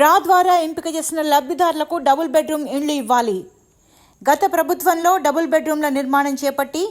Draw ద్వారా ఎంపిక చేసిన లబ్ధిదారులకు డబుల్ బెడ్రూమ్ ఇండ్లు ఇవ్వాలి. గత ప్రభుత్వంలో డబుల్ బెడ్రూమ్ల నిర్మాణం చేపట్టి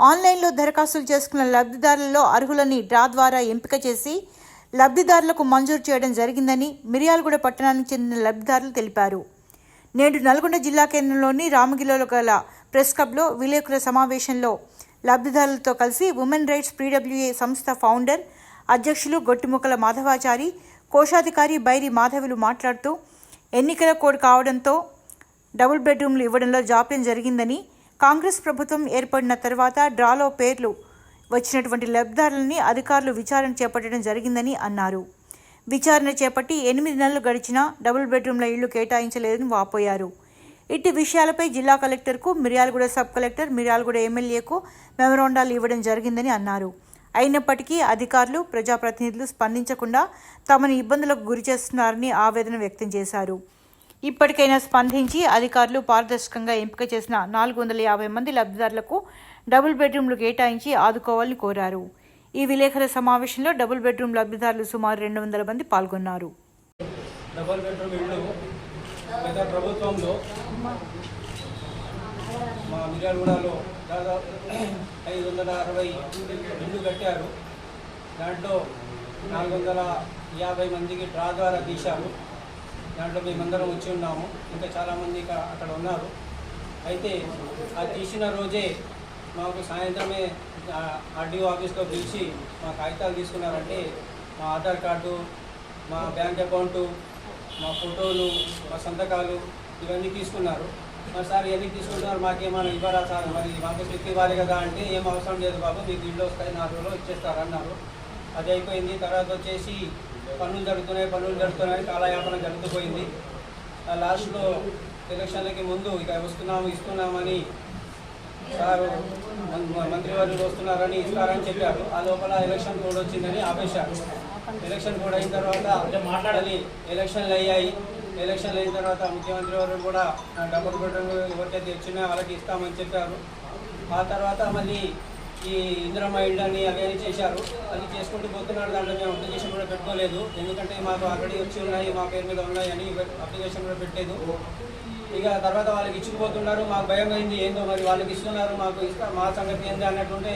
ఆన్లైన్లో దరఖాస్తులు చేసుకున్న లబ్ధిదారులలో అర్హులని డ్రా ద్వారా ఎంపిక చేసి లబ్ధిదారులకు మంజూరు చేయడం జరిగిందని మిర్యాలగూడ పట్టణానికి చెందిన లబ్ధిదారులు తెలిపారు. నేడు నల్గొండ జిల్లా కేంద్రంలోని రామగిరిలో గల ప్రెస్ క్లబ్లో విలేకరుల సమావేశంలో లబ్ధిదారులతో కలిసి ఉమెన్ రైట్స్ పీడబ్ల్యూఏ సంస్థ ఫౌండర్ అధ్యక్షులు గొట్టిముక్కల మాధవాచారి కోశాధికారి బైరి మాధవులు మాట్లాడుతూ ఎన్నికల కోడ్ కావడంతో డబుల్ బెడ్రూమ్లు ఇవ్వడంలో జాప్యం జరిగిందని కాంగ్రెస్ ప్రభుత్వం ఏర్పడిన తర్వాత డ్రాలో పేర్లు వచ్చినటువంటి లబ్ధిదారులని అధికారులు విచారణ చేపట్టడం జరిగిందని అన్నారు. విచారణ చేపట్టి ఎనిమిది నెలలు గడిచినా డబుల్ బెడ్రూమ్ల ఇళ్ళు కేటాయించలేదని వాపోయారు. ఇట్టి విషయాలపై జిల్లా కలెక్టర్కు మిర్యాలగూడ సబ్ కలెక్టర్ మిర్యాలగూడ ఎమ్మెల్యేకు మెమరాండాలు ఇవ్వడం జరిగిందని అన్నారు. అయినప్పటికీ అధికారులు ప్రజాప్రతినిధులు స్పందించకుండా తమను ఇబ్బందులకు గురి చేస్తున్నారని ఆవేదన వ్యక్తం చేశారు. ఇప్పటికైనా స్పందించి అధికారులు పారదర్శకంగా ఎంపిక చేసిన నాలుగు వందల యాభై మంది లబ్ధిదారులకు డబుల్ బెడ్రూమ్లు కేటాయించి ఆదుకోవాలని కోరారు. ఈ విలేకరుల సమావేశంలో డబుల్ బెడ్రూమ్ లబ్ధిదారులు సుమారు రెండు వందల మంది పాల్గొన్నారు. డబుల్ బెడ్రూమ్ ఇళ్ళు గత ప్రభుత్వంలో మా మిర్యాలగూడలో దాదాపు ఐదు వందల అరవై కట్టారు. దాంట్లో నాలుగు వందల యాభై మందికి డ్రా ద్వారా తీశారు. దాంట్లో మేమందరం వచ్చి ఉన్నాము. ఇంకా చాలామంది అక్కడ ఉన్నారు. అయితే ఆ తీసిన రోజే మాకు సాయంత్రమే ఆర్డీఓ ఆఫీస్లో పిలిచి మా కాగితాలు తీసుకున్నారంటే మా ఆధార్ కార్డు మా బ్యాంక్ అకౌంటు మా ఫోటోలు మా సంతకాలు ఇవన్నీ తీసుకున్నారు. మరి సార్ ఇవన్నీ తీసుకుంటున్నారు? మాకేమైనా ఇవ్వరా సార్? మరి మాకు చెక్ ఇవ్వాలి కదా అంటే ఏం అవసరం లేదు బాబు మీకు ఇల్లు వస్తాయి నాలుగు రోజులు ఇచ్చేస్తారు అన్నారు. అది అయిపోయింది. తర్వాత వచ్చేసి పనులు జరుగుతున్నాయి పనులు జరుగుతున్నాయి కాలయాపన జరుగుతుపోయింది. ఆ లాస్ట్లో ఎలక్షన్లకి ముందు ఇక వస్తున్నాము ఇస్తున్నామని సారు మంత్రివర్యులు వస్తున్నారని ఇస్తారని చెప్పారు. ఆ లోపల ఎలక్షన్ కోడ్ వచ్చిందని ఆపేశారు. ఎలక్షన్ కోడ్ అయిన తర్వాత మళ్ళీ ఎలక్షన్లు అయ్యాయి. ఎలక్షన్లు అయిన తర్వాత ముఖ్యమంత్రి వారు కూడా డబుల్ బెడ్రూమ్ ఎవరికైతే వచ్చినా వాళ్ళకి ఇస్తామని చెప్పారు. ఆ తర్వాత మళ్ళీ ఈ ఇందిరమ్మ ఇళ్ళు అని అవి అని చేశారు. అది చేసుకుంటూ పోతున్నారు. దాంట్లో మేము అప్లికేషన్ కూడా పెట్టుకోలేదు. ఎందుకంటే మాకు ఆల్రెడీ వచ్చి ఉన్నాయి మా పేరు మీద ఉన్నాయి అని అప్లికేషన్ కూడా పెట్టలేదు. ఇక తర్వాత వాళ్ళకి ఇచ్చుకుపోతున్నారు మాకు భయం అయింది. ఏందో మరి వాళ్ళకి ఇస్తున్నారు. మాకు ఇస్తా మా సంగతి ఏంది అన్నట్టుంటే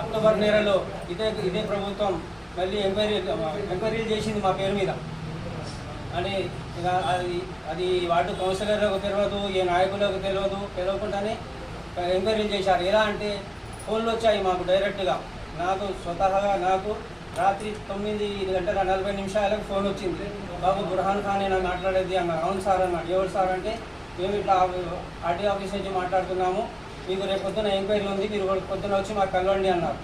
అక్టోబర్ నెలలో ఇదే ఇదే ప్రభుత్వం మళ్ళీ ఎంక్వైరీ ఎంక్వైరీలు చేసింది మా పేరు మీద. అని ఇక అది అది వార్డు కౌన్సిలర్లకు తెలియదు ఏ నాయకులకు తెలియదు తెలియకుండానే ఎంక్వైరీలు చేశారు. ఎలా అంటే ఫోన్లు వచ్చాయి మాకు డైరెక్ట్గా. నాకు స్వతహాగా నాకు రాత్రి తొమ్మిది గంటల నలభై నిమిషాలకు ఫోన్ వచ్చింది. బాబు బుర్హాన్ ఖాన్ నేను మాట్లాడేది? అన్న అవును సార్ అన్నాడు ఎవరు సార్? అంటే మేము ఇట్లా ఆర్టీ ఆఫీస్ నుంచి మాట్లాడుతున్నాము. మీకు రేపు పొద్దున ఎంక్వైరీ ఉంది. మీరు పొద్దున వచ్చి మాకు కలవండి అన్నారు.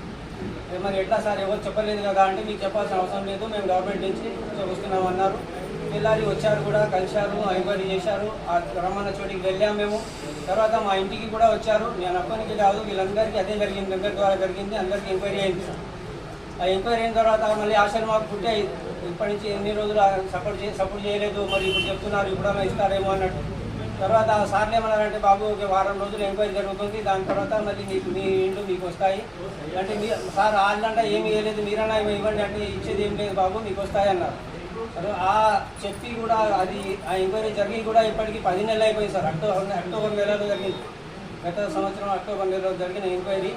మరి ఎట్లా సార్? ఎవరు చెప్పలేదు కదా అంటే మీకు చెప్పాల్సిన అవసరం లేదు. మేము గవర్నమెంట్ నుంచి చూస్తున్నాం అన్నారు. పిల్లలు వచ్చారు కూడా కలిశారు ఎంక్వైరీ చేశారు. ఆ రమ్మన్న చోటికి వెళ్ళాము మేము. తర్వాత మా ఇంటికి కూడా వచ్చారు. నేను అప్పటికి కాదు వీళ్ళందరికీ అదే జరిగింది. దగ్గర ద్వారా జరిగింది. అందరికీ ఎంక్వైరీ అయింది. ఆ ఎంక్వైరీ అయిన తర్వాత మళ్ళీ ఆశలు మాకు పుట్టాయి ఇప్పటి నుంచి ఎన్ని రోజులు సపోర్ట్ సపోర్ట్ చేయలేదు. మరి ఇప్పుడు చెప్తున్నారు ఇప్పుడు ఇస్తారేమో అన్నట్టు. తర్వాత సార్లు ఏమన్నారంటే బాబు ఒక వారం రోజులు ఎంక్వైరీ జరుగుతుంది. దాని తర్వాత మళ్ళీ మీకు మీ ఇంట్లో మీకు వస్తాయి. అంటే మీ సార్ వాళ్ళంటే ఏమి ఇవ్వలేదు మీరన్నా ఇవ్వండి అంటే ఇచ్చేది ఏం లేదు బాబు మీకు వస్తాయి అన్నారు. సరే ఆ చెప్పి కూడా అది ఆ ఎంక్వైరీ జరిగి కూడా ఇప్పటికి పది నెలలు అయిపోయింది సార్. అక్టోబర్ అక్టోబర్ నెలలో జరిగింది. గత సంవత్సరం అక్టోబర్ నెలలో జరిగిన ఎంక్వైరీ.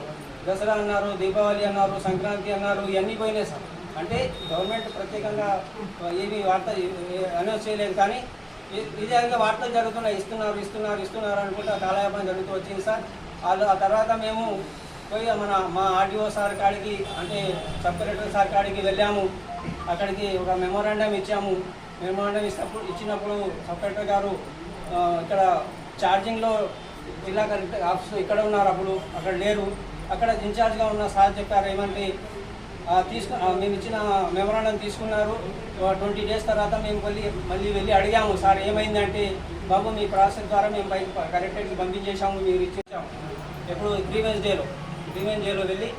దసరా అన్నారు దీపావళి అన్నారు సంక్రాంతి అన్నారు ఇవన్నీ పోయినాయి సార్. అంటే గవర్నమెంట్ ప్రత్యేకంగా ఏమీ వార్త అనౌన్స్ చేయలేదు కానీ ఇ- ఇదే వార్తలు జరుగుతున్నాయి. ఇస్తున్నారు ఇస్తున్నారు ఇస్తున్నారు అనుకుంటా కాలయాపన జరుగుతూ వచ్చింది సార్. వాళ్ళు ఆ తర్వాత మేము పోయి మన మా ఆర్డీఓ సార్ కాడికి అంటే సబ్ కలెక్టర్ సార్ కాడికి వెళ్ళాము. అక్కడికి ఒక మెమోరాండం ఇచ్చాము. మెమోరాండం ఇచ్చినప్పుడు ఇచ్చినప్పుడు సబ్ కలెక్టర్ గారు ఇక్కడ ఛార్జింగ్లో జిల్లా కలెక్టర్ ఆఫీస్ ఇక్కడ ఉన్నారు అప్పుడు. అక్కడ లేరు. అక్కడ ఇన్ఛార్జ్గా ఉన్న సార్ చెప్పారు ఏమంటే తీసుకు మేము ఇచ్చిన మెమరాండం తీసుకున్నారు. ట్వంటీ డేస్ తర్వాత మేము మళ్ళీ మళ్ళీ వెళ్ళి అడిగాము సార్ ఏమైందంటే బాబు మీ ప్రాసెస్ ద్వారా మేము బయట కలెక్టర్కి పంపించేసాము మీరు ఇచ్చేసాము ఎప్పుడు గ్రీవెన్స్ డేలో గ్రీవెన్స్ డేలో వెళ్ళి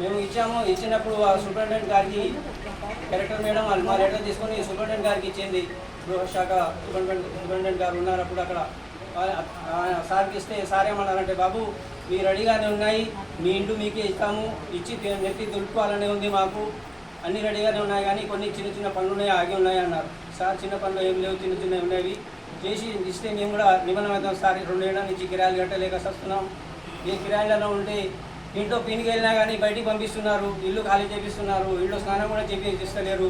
మేము ఇచ్చాము. ఇచ్చినప్పుడు ఆ సూపరింటెండెంట్ గారికి కలెక్టర్ మేడం వాళ్ళు మా లెటర్ తీసుకొని సూపరింటెండెంట్ గారికి ఇచ్చింది. గృహశాఖ సూపరింటెండెంట్ సూపరింటెండెంట్ గారు ఉన్నారు అప్పుడు అక్కడ సార్కి ఇస్తే సార్ ఏమన్నారంటే బాబు మీరు రెడీగానే ఉన్నాయి. మీ ఇంటి మీకే ఇస్తాము. ఇచ్చి నెత్తి దులుపుకోవాలనే ఉంది మాకు. అన్ని రెడీగానే ఉన్నాయి కానీ కొన్ని చిన్న చిన్న పనులు ఉన్నాయి ఆగి ఉన్నాయి అన్నారు. సార్ చిన్న పనులు ఏం లేవు చిన్న చిన్న ఉన్నాయి చేసి ఇస్తే మేము కూడా నిబంధన సార్. రెండేళ్ళ నుంచి కిరాయిలు కట్టలేక వస్తున్నాం. ఈ కిరాయిలలో ఉంటే ఇంట్లో పీనికి వెళ్ళినా కానీ బయటికి పంపిస్తున్నారు. ఇల్లు ఖాళీ చేపిస్తున్నారు. ఇల్లు స్నానం కూడా చేపిస్తలేరు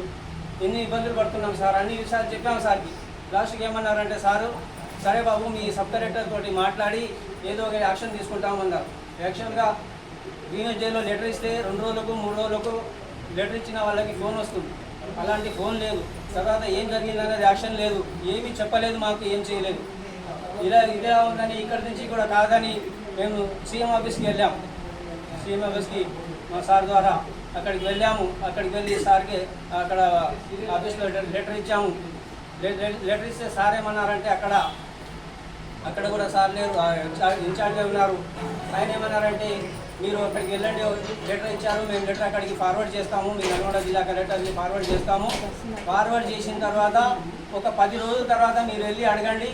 ఎన్ని ఇబ్బందులు పడుతున్నాం సార్? అన్ని విషయాలు చెప్పాము సార్కి. లాస్ట్కి ఏమన్నారంటే సారు సరే బాబు మీ సబ్ కలెక్టర్ తోటి మాట్లాడి ఏదో ఒక యాక్షన్ తీసుకుంటామన్నారు యాక్షన్గా గ్రీన్ జైల్లో లెటర్ ఇస్తే రెండు రోజులకు మూడు రోజులకు లెటర్ ఇచ్చిన వాళ్ళకి ఫోన్ వస్తుంది. అలాంటి ఫోన్ లేదు. తర్వాత ఏం జరిగింది అనేది యాక్షన్ లేదు. ఏమీ చెప్పలేదు మాకు ఏం చేయలేదు. ఇలా ఇదే ఉందని ఇక్కడి నుంచి కూడా కాదని మేము సీఎం ఆఫీస్కి వెళ్ళాము సీఎం ఆఫీస్కి మా సార్ ద్వారా అక్కడికి వెళ్ళాము. అక్కడికి వెళ్ళి సార్కి అక్కడ ఆఫీస్లో లెటర్ ఇచ్చాము. లెటర్ ఇస్తే సార్ ఏమన్నారంటే అక్కడ అక్కడ కూడా సార్ లేరు. ఆ ఇన్ఛార్జ్ ఉన్నారు. ఆయన ఏమన్నారంటే మీరు అక్కడికి వెళ్ళండి. లెటర్ ఇచ్చారు. మేము లెటర్ అక్కడికి ఫార్వర్డ్ చేస్తాము. మీ నల్గొండ జిల్లా కలెక్టర్కి ఫార్వర్డ్ చేస్తాము. ఫార్వర్డ్ చేసిన తర్వాత ఒక పది రోజుల తర్వాత మీరు వెళ్ళి అడగండి.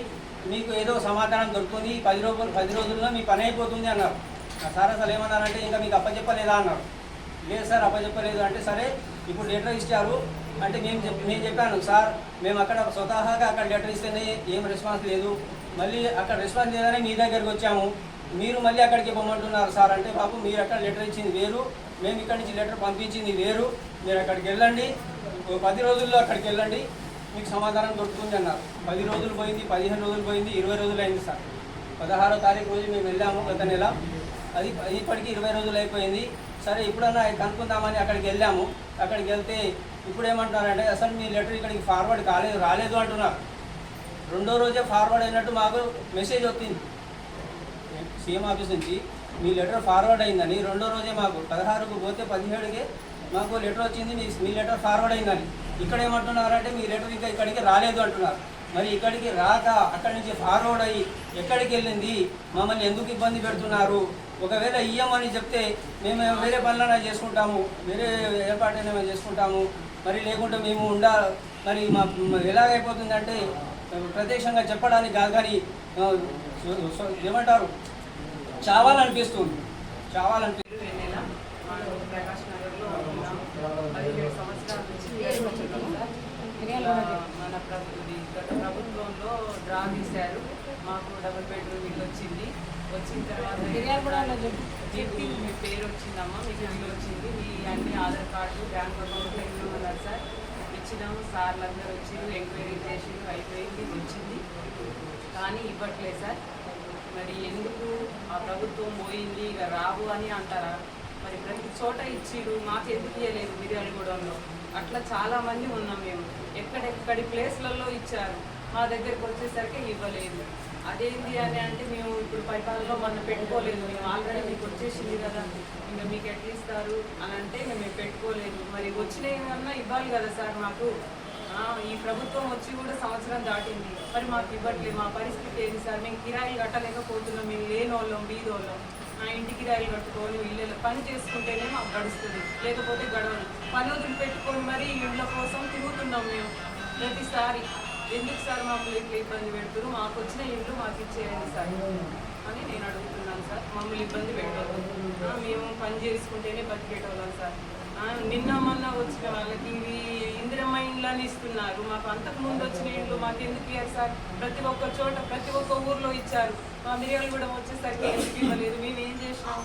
మీకు ఏదో సమాధానం దొరుకుతుంది. పది రోజులు పది రోజుల్లో మీ పని అయిపోతుంది అన్నారు. సార్ అసలు ఏమన్నారంటే ఇంకా మీకు అప్పచెప్పలేదా అన్నారు. లేదు సార్ అప్పచెప్పలేదు అంటే సరే ఇప్పుడు లెటర్ ఇచ్చారు. అంటే మేము చెప్పి నేను చెప్పాను. సార్ మేము అక్కడ స్వతహాగా అక్కడ లెటర్ ఇస్తేనే ఏం రెస్పాన్స్ లేదు. మళ్ళీ అక్కడ రెస్పాన్స్ చేయాలని మీ దగ్గరికి వచ్చాము. మీరు మళ్ళీ అక్కడికి పొమ్మంటున్నారు సార్ అంటే బాబు మీరు అక్కడ లెటర్ ఇచ్చింది వేరు. మేము ఇక్కడి నుంచి లెటర్ పంపించింది వేరు. మీరు అక్కడికి వెళ్ళండి. పది రోజుల్లో అక్కడికి వెళ్ళండి. మీకు సమాధానం దొరుకుతుంది అన్నారు. పది రోజులు పోయింది పదిహేను రోజులు పోయింది ఇరవై రోజులు అయింది సార్. పదహారో తారీఖు రోజు మేము వెళ్ళాము గత నెల. అది ఇప్పటికి ఇరవై రోజులు అయిపోయింది. సరే ఇప్పుడన్నా కనుక్కుందామని అక్కడికి వెళ్ళాము. అక్కడికి వెళ్తే ఇప్పుడు ఏమంటున్నారంటే అసలు మీ లెటర్ ఇక్కడికి ఫార్వర్డ్ కాలేదు రాలేదు అంటున్నారు. రెండో రోజే ఫార్వర్డ్ అయినట్టు మాకు మెసేజ్ వచ్చింది. సీఎం ఆఫీస్ నుంచి మీ లెటర్ ఫార్వర్డ్ అయిందని. రెండో రోజే మాకు పదహారుకు పోతే పదిహేడుకే మాకు లెటర్ వచ్చింది మీ మీ లెటర్ ఫార్వర్డ్ అయిందని. ఇక్కడ ఏమంటున్నారంటే మీ లెటర్ ఇంకా ఇక్కడికి రాలేదు అంటున్నారు. మరి ఇక్కడికి రాక అక్కడి నుంచి ఫార్వర్డ్ అయ్యి ఎక్కడికి వెళ్ళింది? మమ్మల్ని ఎందుకు ఇబ్బంది పెడుతున్నారు? ఒకవేళ ఇయ్యమని చెప్తే మేము వేరే పనులైనా చేసుకుంటాము వేరే ఏర్పాటైనా చేసుకుంటాము. మరి లేకుంటే మేము ఉండా మరి మా ఎలాగైపోతుందంటే ప్రత్యక్షంగా చెప్పడానికి కాదు కానీ ఏమంటారు చావాలనిపిస్తుంది చావాలనిపి మనం ప్రభుత్వంలో డ్రా తీశారు మాకు డబుల్ బెడ్రూమ్ ఇల్లు వచ్చింది వచ్చిన తర్వాత చెప్పి మీ పేరు వచ్చిందమ్మా మీకు ఇల్లు వచ్చింది మీ అన్ని ఆధార్ కార్డు బ్యాంక్ అకౌంట్ ఇవ్వమన్నారు సార్? ఇచ్చినాము సార్లు అందరూ వచ్చి ఎంక్వైరీ చేసి అయిపోయింది వచ్చింది. కానీ ఇవ్వట్లేదు సార్. మరి ఎందుకు ఆ ప్రభుత్వం పోయింది ఇక రావు అని అంటారా? మరి ప్రతి చోట ఇచ్చిరు మాకు ఎందుకు ఇవ్వలేదు మిర్యాలగూడెంలో అట్లా చాలా మంది ఉన్నాం మేము. ఎక్కడెక్కడి ప్లేస్లలో ఇచ్చారు. మా దగ్గరికి వచ్చేసరికి ఇవ్వలేదు. అదేంటి అని అంటే మేము ఇప్పుడు పరిపాలనలో మనం పెట్టుకోలేదు. మేము ఆల్రెడీ మీకు వచ్చేసింది కదా. ఇంకా మీకు ఎట్లా ఇస్తారు అని అంటే మేము పెట్టుకోలేదు. మరి వచ్చినవన్నా ఇవ్వాలి కదా సార్ మాకు? ఈ ప్రభుత్వం వచ్చి కూడా సంవత్సరం దాటింది. మరి మాకు ఇవ్వట్లేదు. మా పరిస్థితి ఏంటి సార్? మేము కిరాయిలు కట్టలేకపోతున్నాం. మేము లేనోళ్ళం బీదోళ్ళం. ఆ ఇంటి కిరాయిలు కట్టుకొని ఇల్లు పని చేసుకుంటేనే మాకు గడుస్తుంది. లేకపోతే గడవదు. పని వదిలి పెట్టుకొని మరి ఇళ్ళ కోసం తిరుగుతున్నాం మేము. ప్రతిసారి ఎందుకు సార్ మమ్మల్ని ఇట్లా ఇబ్బంది పెడుతున్నారు మాకు వచ్చిన ఇంట్లో మాకు ఇచ్చేయండి సార్. అని నేను అడుగుతున్నాను సార్. మమ్మల్ని ఇబ్బంది పెట్టవద్దు మేము పని చేసుకుంటేనే బతికేటోళ్ళం సార్. నిన్న మొన్న వచ్చిన వాళ్ళకి ఇవి ఇందిరమ్మ ఇండ్లని ఇస్తున్నారు. మాకు అంతకు ముందు వచ్చిన ఇండ్లు మాకు ఎందుకు ఇయ్యారు సార్? ప్రతి ఒక్క చోట ప్రతి ఒక్క ఊర్లో ఇచ్చారు. మా మిరియాలు కూడా వచ్చేసరికి ఎందుకు ఇవ్వలేదు? మేము ఏం చేసినాం?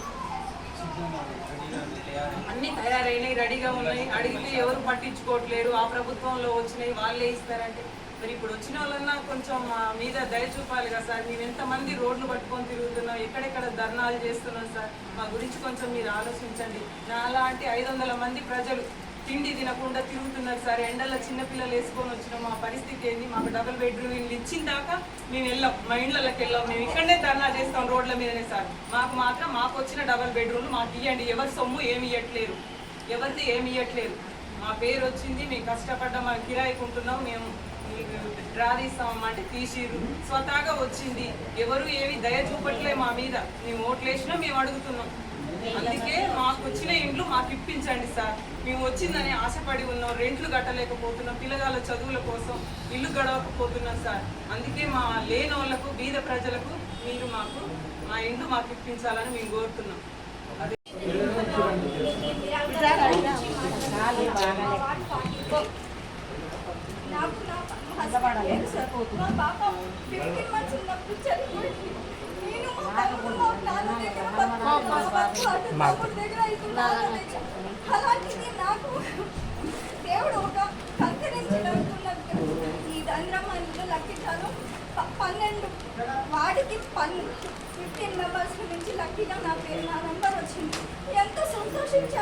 అన్ని తయారైనాయి రెడీగా ఉన్నాయి. అడిగితే ఎవరు పట్టించుకోవట్లేరు ఆ ప్రభుత్వంలో వచ్చినాయి వాళ్ళే ఇస్తారంటే మరి ఇప్పుడు వచ్చిన వాళ్ళన్నా కొంచెం మా మీద దయ చూపాలి కదా సార్. మేము ఎంతమంది రోడ్లు పట్టుకొని తిరుగుతున్నాం ఎక్కడెక్కడ ధర్నాలు చేస్తున్నాం సార్ మా గురించి కొంచెం మీరు ఆలోచించండి. నాలాంటి ఐదు వందల మంది ప్రజలు తిండి తినకుండా తిరుగుతున్నారు సార్. ఎండల్లో చిన్నపిల్లలు వేసుకొని వచ్చినాం. మా పరిస్థితి ఏంది? మాకు డబుల్ బెడ్రూమ్ ఇల్లు ఇచ్చిన దాకా మేము వెళ్ళాం. మా ఇండ్లకి వెళ్ళాం. మేము ఇక్కడనే ధర్నా చేస్తాం రోడ్ల మీదనే సార్. మాకు మాత్రం మాకు వచ్చిన డబుల్ బెడ్రూమ్ మాకు ఇవ్వండి ఎవరి సొమ్ము ఏమి ఇవ్వట్లేరు ఎవరిది ఏమి ఇవ్వట్లేరు మా పేరు వచ్చింది మేము కష్టపడ్డా మా కిరాయికుంటున్నాం మేము మీకు డ్రా అంటే తీసిరు స్వతహాగా వచ్చింది. ఎవరు ఏమి దయ చూపట్లే మా మీద. మేము ఓట్లేసినా మేము అడుగుతున్నాం. అందుకే మాకు వచ్చిన ఇండ్లు మాకు ఇప్పించండి సార్. మేము వచ్చిందని ఆశపడి ఉన్నాం రెంట్లు కట్టలేకపోతున్నాం పిల్లగాళ్ళ చదువుల కోసం ఇల్లు గడవకపోతున్నాం సార్. అందుకే మా లేని బీద ప్రజలకు మీరు మాకు మా ఇండ్లు మాకు ఇప్పించాలని మేము కోరుతున్నాం నాకు నా లేదు సార్ మా పాప ఫిఫ్టీన్ మంత్స్ ఉన్నప్పుడు చనిపోయింది నేను మా తమ్ముడు మా నాన్న దగ్గర బతుకుతున్నాను. మా తమ్ముడి దగ్గర ఇప్పుడు నాన్న దగ్గర. అలాంటిది నాకు దేవుడు ఒక కంకరించినట్టున్నట్టు ఈ దంద్రమ్మ లక్కించాను పన్నెండు. వాడికి పన్ను. ఫిఫ్టీన్ మెంబర్స్ నుంచి లక్కీగా నా పేరు నా నెంబర్ వచ్చింది. ఎంత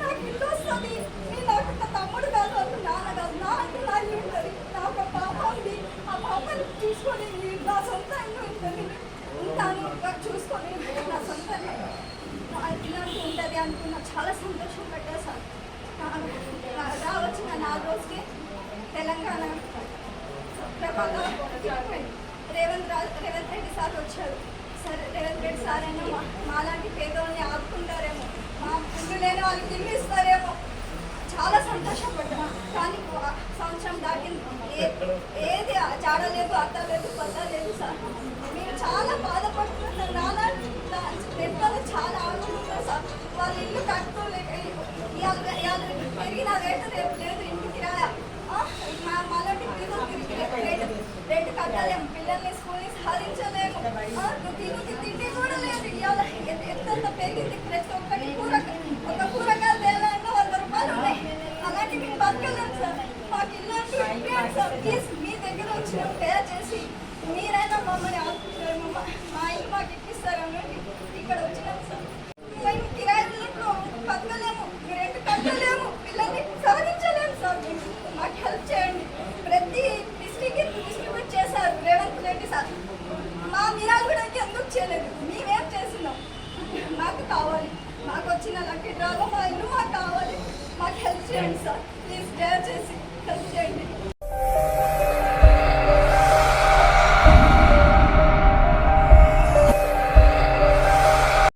నాకు ఇల్లు వస్తుంది. మీ నాకు తమ్ముడు కాదు నాకు నాన్న కాదు. నా అంటే నా ఇల్లు ఉంటుంది నాకు ఒక పాప ఉంది. ఆ పాపని చూసుకొని నా సొంత ఇల్లు ఉంటుంది. ఉంటాను. చూసుకొని నా సొంత నా ఇలాంటి ఉంటుంది అనుకున్న చాలా సంతోషం పడ్డా సార్ రావచ్చిన నాలుగు రోజుకి తెలంగాణ రేవంత్ రాజు రేవంత్ రెడ్డి సార్ వచ్చారు. సరే రేవంత్ రెడ్డి సార్ అయినా మా మాలాంటి పేదోళ్ళని ఆపుకుంటారేమో ఇల్లు లేని వాళ్ళకి ఇల్లు ఇస్తారేమో. చాలా సంతోషపడ్డా కానీ సంవత్సరం దాటింది. ఏది జాడ లేదు అత్త లేదు కొత్త లేదు సార్ మీరు చాలా బాధపడుతున్నారు నాన్న పెద్దలు చాలా ఆడుతున్నారు సార్ వాళ్ళ ఇల్లు కట్టుకోలేక ఇవాళ ఇవాళ పెరిగిన రేటు రేపు లేదు ఇంటికి రాయా ఆ, మా మాలాంటి పిల్లలకి రేటు రేటు కట్టలేము పిల్లల్ని స్కూల్ని సాధించలేము ఆ, తినికి తిండి కూడా లేదు ఇవాళ ఎంత- ఎంతెంత పెరిగింది ప్రతి ఒక్కటి కూర ఒక కూరగాయలు తేవాలన్నా వంద రూపాయలు ఉన్నాయి అలాంటి మేము బతకలేము సార్ మాకు ఇల్లంటూ ఇప్పియండి సార్ ప్లీజ్ మీ దగ్గర వచ్చిన తయారు చేసి మీరైనా మమ్మల్ని ఆదుకుంటారు మా మా ఇల్లు మాకు ఇప్పిస్తారని ఇక్కడ వచ్చినాం సార్ మేము కిరాయిలో బతకలేము రెంట్ కట్టలేము పిల్లల్ని సాధించలేము సార్ మాకు హెల్ప్ చేయండి. ప్రతి డిస్ట్రిక్ట్ డిస్ట్రిబ్యూట్ చేశారు. రేవంత్ రెడ్డి సార్. మా మీరాలు కూడా ఎందుకు చేయలేదు? మేమేం చేస్తున్నాం? మాకు కావాలి. మాకు వచ్చిన లక్కీ డ్రాలో మా ఇల్లు మాకు కావాలి. మాకు హెల్ప్ చేయండి సార్. ప్లీజ్ దయచేసి హెల్ప్ చేయండి.